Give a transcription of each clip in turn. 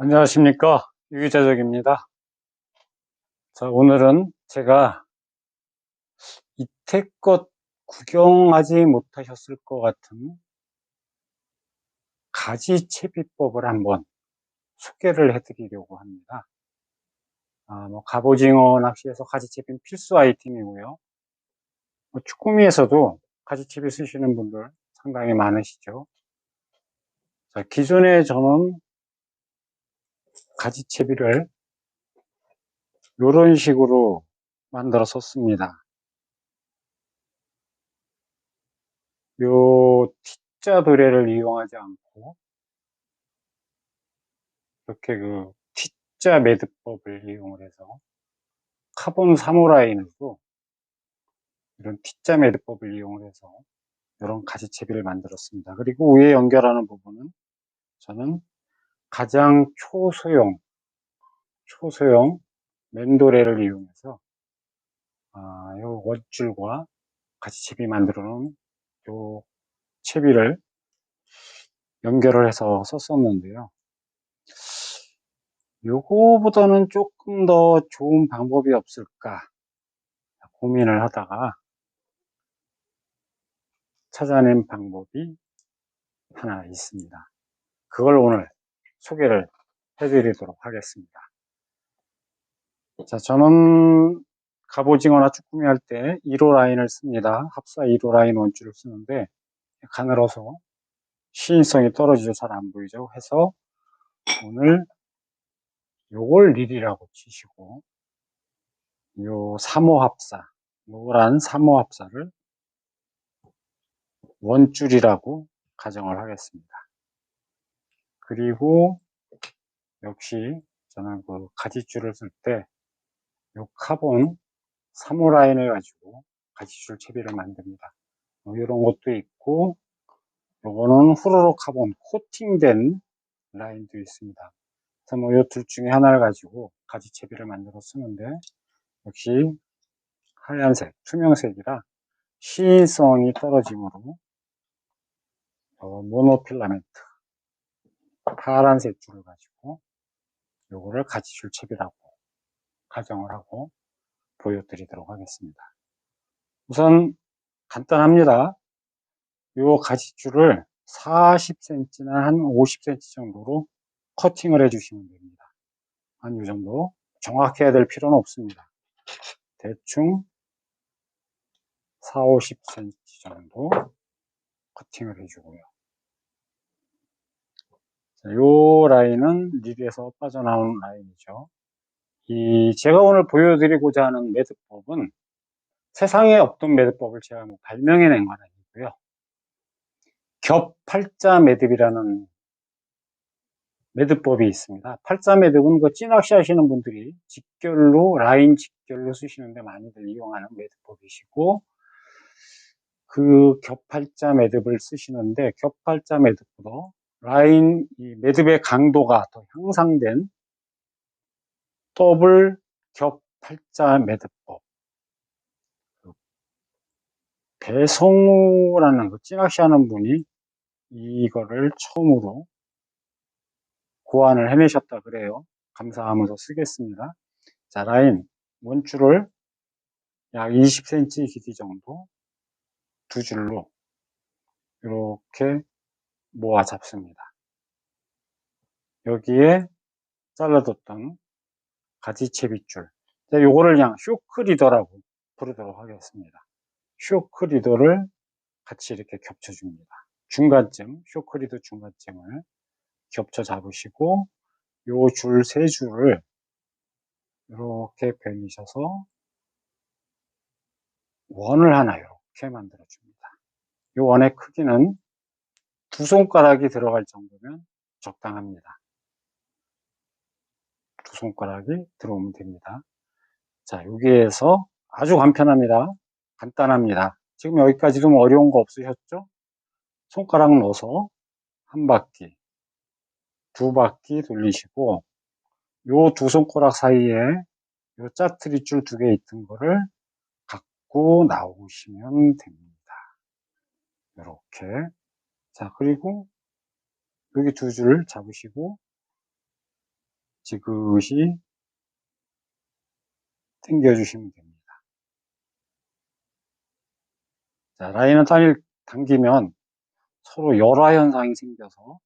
안녕하십니까? 유기자적입니다. 자 오늘은 제가 이태껏 구경하지 못하셨을 것 같은 가지채비법을 한번 소개를 해드리려고 합니다. 아, 뭐 갑오징어 낚시에서 가지채비는 필수 아이템이고요. 뭐 쭈꾸미에서도 가지채비 쓰시는 분들 상당히 많으시죠. 자 기존에 저는 가지채비를 이런 식으로 만들어 썼습니다. 요 T자 도래를 이용하지 않고 이렇게 그 T자 매듭법을 이용을 해서 카본 사무라인으로 이런 T자 매듭법을 이용을 해서 이런 가지채비를 만들었습니다. 그리고 위에 연결하는 부분은 저는 가장 초소형, 초소형 맨도레를 이용해서 아, 요 원줄과 같이 채비 만들어 놓은 요 채비를 연결을 해서 썼었는데요. 요거보다는 조금 더 좋은 방법이 없을까 고민을 하다가 찾아낸 방법이 하나 있습니다. 그걸 오늘 소개를 해드리도록 하겠습니다. 자, 저는 갑오징어나 쭈꾸미 할 때 1호 라인을 씁니다. 합사 1호 라인 원줄을 쓰는데 가늘어서 시인성이 떨어지죠. 잘 안 보이죠. 해서 오늘 요걸 릴이라고 치시고 요 3호 합사 노란 3호 합사를 원줄이라고 가정을 하겠습니다. 그리고 역시 저는 그 가지줄을 쓸 때 요 카본 3호 라인을 가지고 가지줄 채비를 만듭니다. 뭐 이런 것도 있고 요거는 후루룩 카본 코팅된 라인도 있습니다. 뭐이 둘 중에 하나를 가지고 가지 채비를 만들어 쓰는데 역시 하얀색, 투명색이라 시인성이 떨어지므로 어, 모노필라멘트 파란색 줄을 가지고 요거를 가지줄 채비라고 가정을 하고 보여드리도록 하겠습니다. 우선 간단합니다. 요 가지줄을 40cm나 한 50cm 정도로 커팅을 해주시면 됩니다. 한 이 정도 정확히 해야 될 필요는 없습니다. 대충 4, 50cm 정도 커팅을 해주고요. 자, 요 라인은 릴에서 빠져나온 라인이죠. 이 제가 오늘 보여드리고자 하는 매듭법은 세상에 없던 매듭법을 제가 뭐 발명해낸 건 아니고요. 겹 팔자 매듭이라는 매듭법이 있습니다. 팔자 매듭은 그 찌낚시 하시는 분들이 직결로 라인 직결로 쓰시는데 많이들 이용하는 매듭법이시고 그 겹팔자 매듭을 쓰시는데 겹팔자 매듭보다 라인 매듭의 강도가 더 향상된 더블 겹 팔자 매듭법. 배성우라는 그 찌낚시 하는 분이 이거를 처음으로 고안을 해내셨다 그래요. 감사하면서 쓰겠습니다. 자, 라인 원줄을 약 20cm 길이 정도 두 줄로 이렇게 모아 잡습니다. 여기에 잘라뒀던 가지채빗줄. 요거를 그냥 쇼크 리더라고 부르도록 하겠습니다. 쇼크 리더를 같이 이렇게 겹쳐줍니다. 중간쯤, 쇼크 리더 중간쯤을 겹쳐 잡으시고 요 줄 세 줄을 이렇게 벌리셔서 원을 하나 이렇게 만들어 줍니다. 이 원의 크기는 두 손가락이 들어갈 정도면 적당합니다. 두 손가락이 들어오면 됩니다. 자, 여기에서 아주 간편합니다. 간단합니다. 지금 여기까지 좀 어려운 거 없으셨죠? 손가락 넣어서 한 바퀴, 두 바퀴 돌리시고 요 두 손가락 사이에 요 짜투리 줄 두 개 있던 거를 갖고 나오시면 됩니다. 이렇게 자 그리고 여기 두 줄을 잡으시고 지그시 당겨주시면 됩니다. 자, 라인을 단일 당기면 서로 열화 현상이 생겨서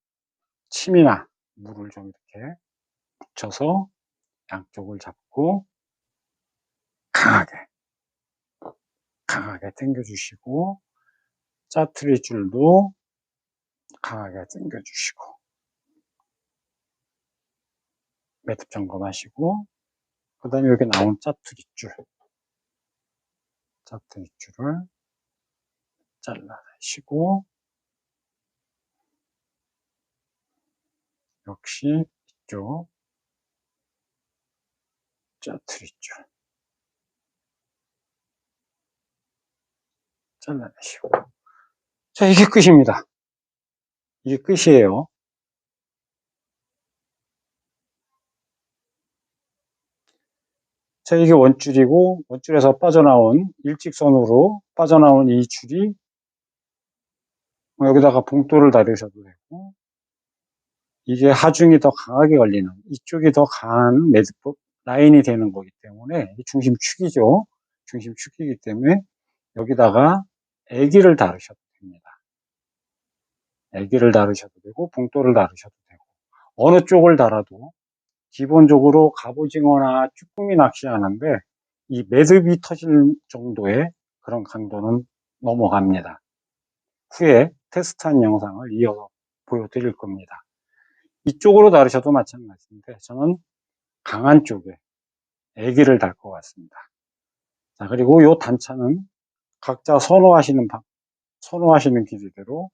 침이나 물을 좀 이렇게 붙여서 양쪽을 잡고 강하게 강하게 당겨주시고 짜투리 줄도 강하게 당겨주시고 매듭 점검하시고 그 다음에 여기 나온 짜투리 줄 짜투리 줄을 잘라내시고 역시 이쪽 짜투리 줄 잘라내시고. 자 이게 끝입니다 이게 끝이에요. 자 이게 원줄이고 원줄에서 빠져나온 일직선으로 빠져나온 이 줄이 뭐 여기다가 봉돌을 달으셔도 되고 이게 하중이 더 강하게 걸리는 이쪽이 더 강한 매듭법 라인이 되는 거기 때문에 중심축이죠. 중심축이기 때문에 여기다가 애기를 다루셔도 됩니다 애기를 다루셔도 되고 봉돌을 다루셔도 되고 어느 쪽을 달아도 기본적으로 갑오징어나 쭈꾸미 낚시하는데 이 매듭이 터질 정도의 그런 강도는 넘어갑니다. 후에 테스트한 영상을 이어서 보여드릴 겁니다. 이쪽으로 다루셔도 마찬가지인데 저는 강한 쪽에 애기를 달 것 같습니다. 자, 그리고 이 단차는 각자 선호하시는 방, 선호하시는 길이대로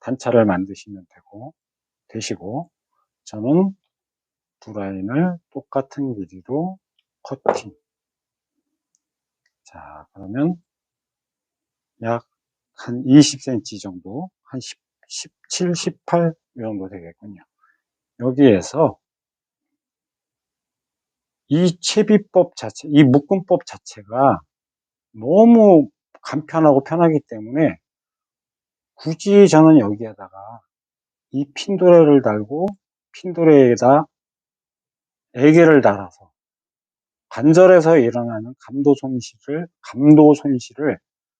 단차를 만드시면 되고 되시고 저는 두 라인을 똑같은 길이로 커팅. 자 그러면 약 한 20cm 정도 한 10, 17, 18이 정도 되겠군요. 여기에서 이 채비법 자체 이 묶음법 자체가 너무 간편하고 편하기 때문에 굳이 저는 여기에다가 이 핀도레를 달고 핀도레에다 애기를 달아서 관절에서 일어나는 감도 손실을 감도 손실을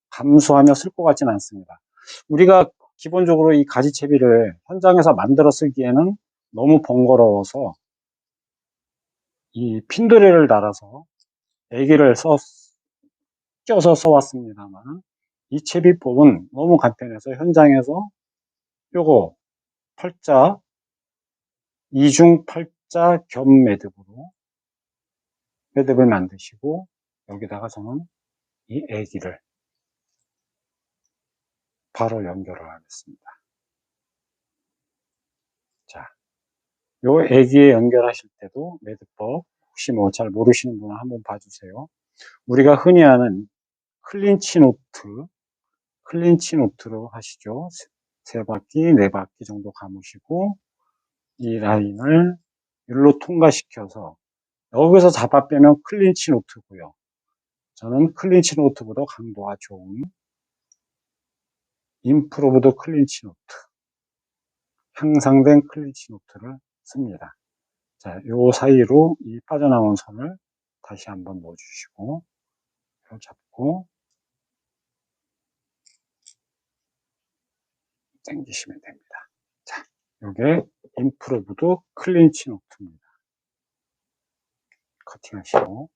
감수하며 쓸 것 같지는 않습니다. 우리가 기본적으로 이 가지채비를 현장에서 만들어 쓰기에는 너무 번거로워서 이 핀도레를 달아서 애기를 써 껴서 써왔습니다만 이 채비법은 너무 간편해서 현장에서 요거 팔자 이중 팔자 겸 매듭으로 매듭을 만드시고 여기다가 저는 이 애기를 바로 연결을 하겠습니다. 자, 요 애기에 연결하실 때도 매듭법 혹시 뭐 잘 모르시는 분은 한번 봐주세요. 우리가 흔히 하는 클린치 노트, 클린치 노트로 하시죠. 세 바퀴, 네 바퀴 정도 감으시고 이 라인을 일로 통과시켜서 여기서 잡아 빼면 클린치 노트고요. 저는 클린치 노트보다 강도가 좋은 인프로브드 클린치 노트 향상된 클린치 노트를 씁니다. 자, 요 사이로 이 빠져나온 선을 다시 한번 넣어주시고 잡고 당기시면 됩니다. 자, 요게 인프로브드 클린치 노트입니다. 커팅하시고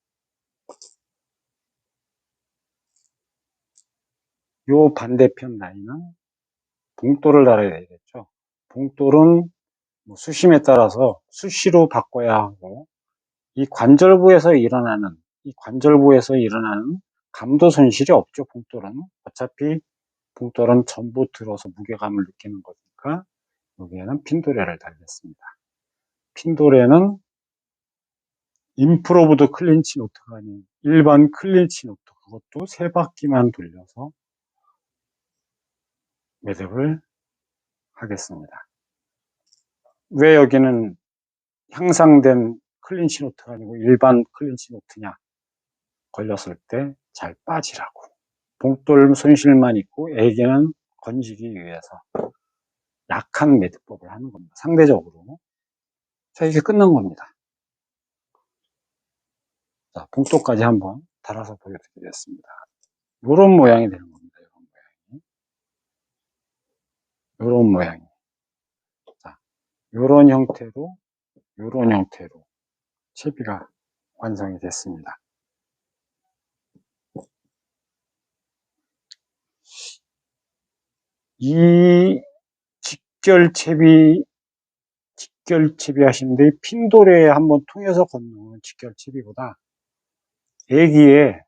요 반대편 라인은 봉돌을 달아야 되겠죠. 봉돌은 뭐 수심에 따라서 수시로 바꿔야 하고 이 관절부에서 일어나는 이 관절부에서 일어나는 감도 손실이 없죠. 봉돌은 어차피 봉돌은 전부 들어서 무게감을 느끼는 거니까 여기에는 핀도레를 달겠습니다. 핀도레는 인프로브드 클린치 노트가 아닌 일반 클린치 노트 그것도 세 바퀴만 돌려서 매듭을 하겠습니다. 왜 여기는 향상된 클린치 노트가 아니고 일반 클린치 노트냐 걸렸을 때 잘 빠지라고 봉돌 손실만 있고 애기는 건지기 위해서 약한 매듭법을 하는 겁니다. 상대적으로 자 이게 끝난 겁니다. 자, 봉돌까지 한번 달아서 보여드리겠습니다. 요런 모양이 되는 겁니다. 요런 모양이. 요런 모양이. 자, 요런 형태로, 요런 형태로 채비가 완성이 됐습니다. 이 직결 채비, 직결 채비 하시는데 핀도레에 한번 통해서 걷는 직결 채비보다 애기에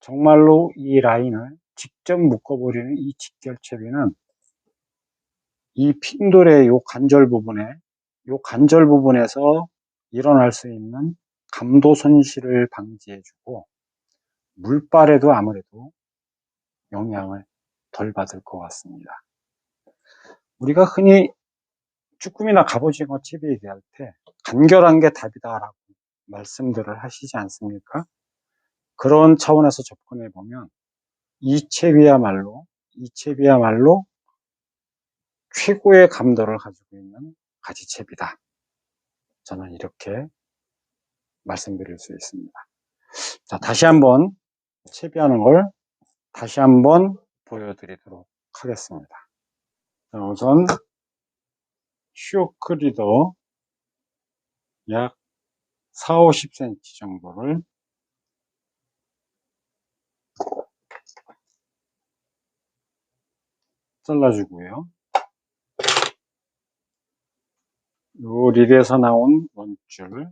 정말로 이 라인을 직접 묶어버리는 이 직결 채비는 이 핀돌의 요 관절 부분에 요 관절 부분에서 일어날 수 있는 감도 손실을 방지해주고 물발에도 아무래도 영향을 덜 받을 것 같습니다. 우리가 흔히 쭈꾸미나 갑오징어 채비 얘기할 때 간결한 게 답이다라고 말씀들을 하시지 않습니까? 그런 차원에서 접근해 보면 이 채비야말로 이 채비야말로 최고의 감도를 가지고 있는 가지채비다. 저는 이렇게 말씀드릴 수 있습니다. 자, 다시 한번 채비하는 걸 다시 한번 보여드리도록 하겠습니다. 자, 우선 쇼크 리더 약 4, 50cm 정도를 잘라주고요. 요 릴에서 나온 원줄,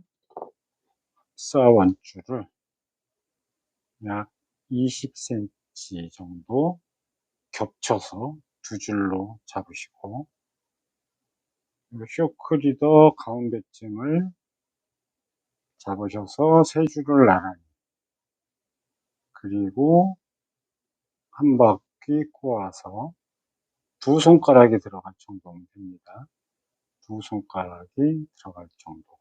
흡사 원줄을 약 20cm 정도 겹쳐서 두 줄로 잡으시고 쇼크 리더 가운데쯤을 잡으셔서 세 줄을 나란히 그리고 한 바퀴 꼬아서 두 손가락이 들어갈 정도면 됩니다. 두 손가락이 들어갈 정도.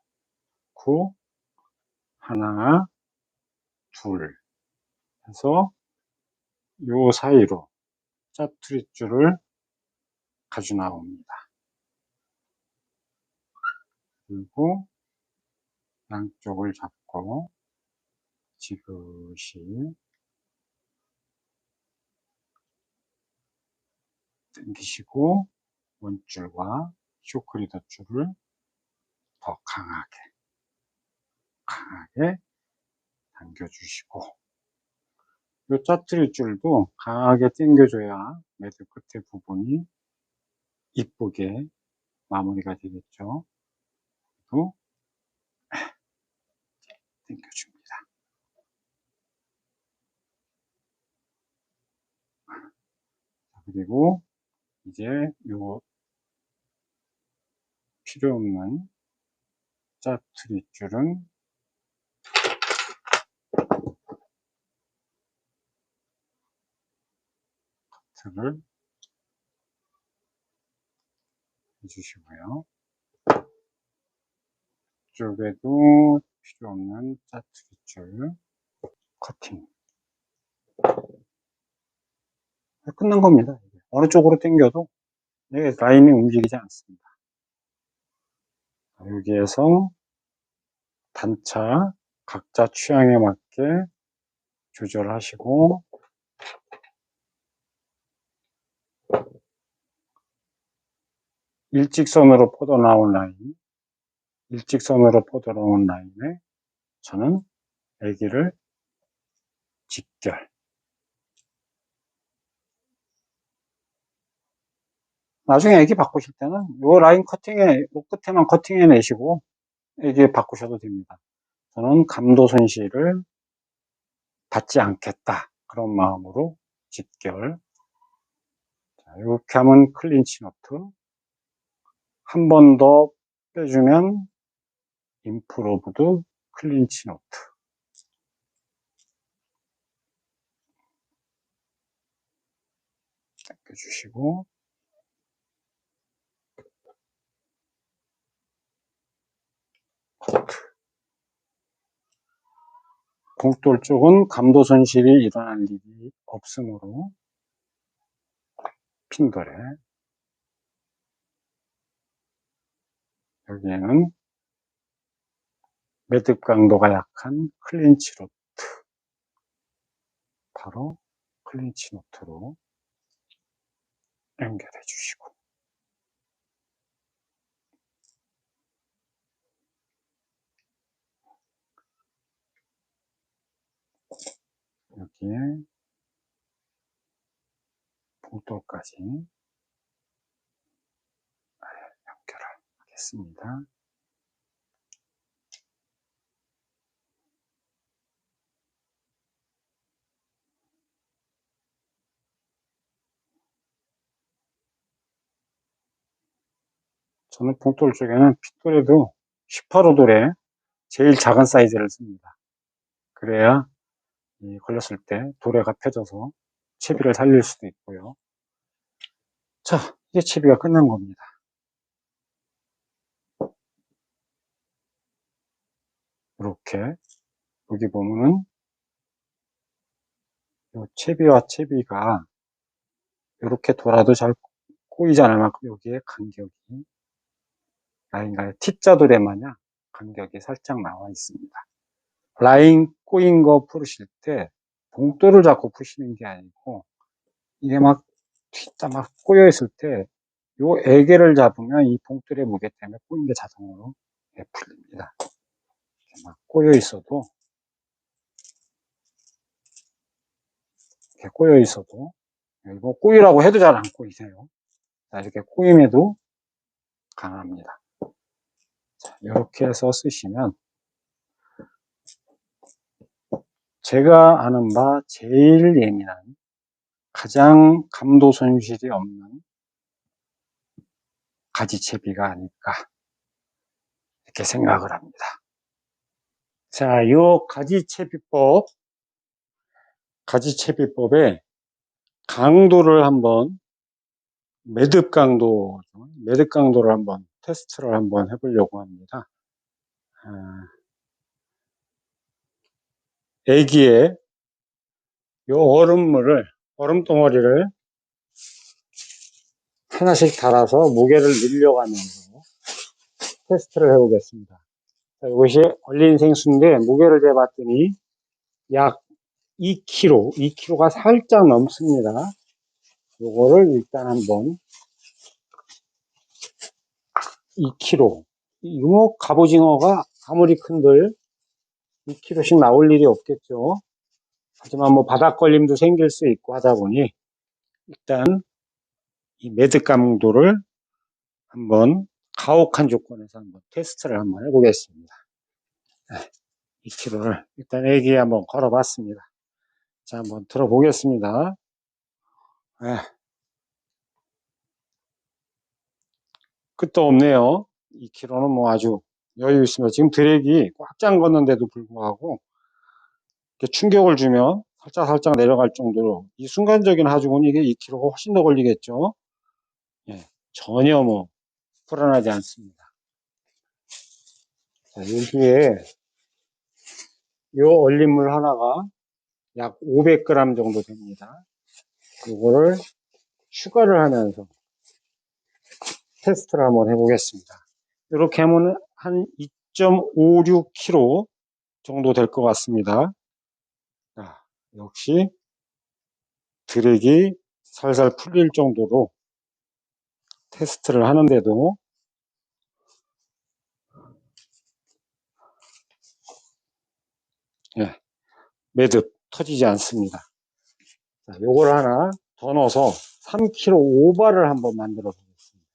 구, 하나, 둘 해서 요 사이로 짜투리줄을 가져 나옵니다. 그리고 양쪽을 잡고 지그시 당기시고 원줄과 쇼크리더 줄을 더 강하게 강하게 당겨주시고 이 짜투리 줄도 강하게 당겨줘야 매듭 끝에 부분이 이쁘게 마무리가 되겠죠. 또 당겨줍니다. 그리고 이제 요 필요 없는 짜투리 줄은 커트를 해주시고요. 이쪽에도 필요 없는 짜투리 줄 커팅 끝난 겁니다. 어느 쪽으로 당겨도 라인이 움직이지 않습니다. 여기에서 단차 각자 취향에 맞게 조절하시고 일직선으로 뻗어나온 라인 일직선으로 뻗어나온 라인에 저는 애기를 직결. 나중에 애기 바꾸실 때는 요 라인 커팅에 요 끝에만 커팅해 내시고 애기 바꾸셔도 됩니다. 저는 감도 손실을 받지 않겠다. 그런 마음으로 직결. 자, 이렇게 하면 클린치 노트 한 번 더 빼주면 임프로브드 클린치 노트 당겨주시고. 봉돌 쪽은 감도 손실이 일어날 일이 없으므로 핀돌에 여기에는 매듭 강도가 약한 클린치 노트. 바로 클린치 노트로 연결해 주시고. 여기에 봉돌까지 연결을 하겠습니다. 저는 봉돌 쪽에는 핏돌에도 18호 돌에 제일 작은 사이즈를 씁니다. 그래야 이 걸렸을 때 도래가 펴져서 채비를 살릴 수도 있고요. 자, 이제 채비가 끝난 겁니다. 이렇게 여기 보면은 요 채비와 채비가 이렇게 돌아도 잘 꼬이지 않을 만큼 여기에 간격이 라인과 T자 도래 마냥 간격이 살짝 나와 있습니다. 라인 꼬인 거 풀으실 때 봉돌을 잡고 푸시는 게 아니고 이게 막 T자 막 꼬여 있을 때 요 애개를 잡으면 이 봉돌의 무게 때문에 꼬인 게 자동으로 예, 풀립니다. 막 꼬여 있어도 이렇게 꼬여 있어도 이거 꼬이라고 해도 잘 안 꼬이세요. 자, 이렇게 꼬임에도 강합니다. 자, 이렇게 해서 쓰시면 제가 아는 바 제일 예민한 가장 감도 손실이 없는 가지채비가 아닐까 이렇게 생각을 합니다. 자, 이 가지채비법 가지채비법의 강도를 한번 매듭 강도 매듭 강도를 한번 테스트를 한번 해보려고 합니다. 아, 애기에 이 얼음물을 얼음 덩어리를 하나씩 달아서 무게를 늘려가면서 테스트를 해보겠습니다. 자, 이것이 얼린 생수인데 무게를 재봤더니 약 2kg, 2kg가 살짝 넘습니다. 요거를 일단 한번 2kg. 융어 갑오징어가 아무리 큰들 2kg씩 나올 일이 없겠죠. 하지만 뭐 바닥 걸림도 생길 수 있고 하다 보니 일단 이 매듭 감도를 한번 가혹한 조건에서 한번 테스트를 한번 해보겠습니다. 2kg를 일단 애기에 한번 걸어봤습니다. 자, 한번 들어보겠습니다. 네. 끝도 없네요. 2kg는 뭐 아주 여유 있습니다. 지금 드랙이 꽉 잠궜는데도 불구하고 충격을 주면 살짝 살짝 내려갈 정도로 이 순간적인 하중은 이게 2kg가 훨씬 더 걸리겠죠. 예, 전혀 뭐 불안하지 않습니다. 자, 여기에 이 얼림물 하나가 약 500g 정도 됩니다. 이거를 추가를 하면서 테스트를 한번 해보겠습니다. 이렇게 하면 한 2.56kg 정도 될 것 같습니다. 자, 역시 드랙이 살살 풀릴 정도로 테스트를 하는데도 예, 매듭 터지지 않습니다. 자, 요걸 하나 더 넣어서 3kg 오바를 한번 만들어 보겠습니다.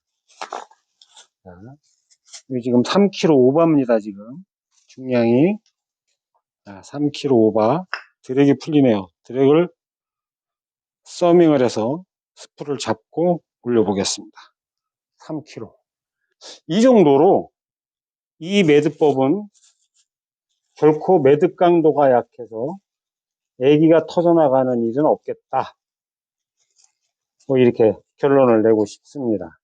자, 지금 3kg 오바입니다, 지금. 중량이. 자, 3kg 오바. 드랙이 풀리네요. 드랙을 서밍을 해서 스프를 잡고 올려보겠습니다. 3kg. 이 정도로 이 매듭법은 결코 매듭 강도가 약해서 애기가 터져나가는 일은 없겠다. 뭐 이렇게 결론을 내고 싶습니다.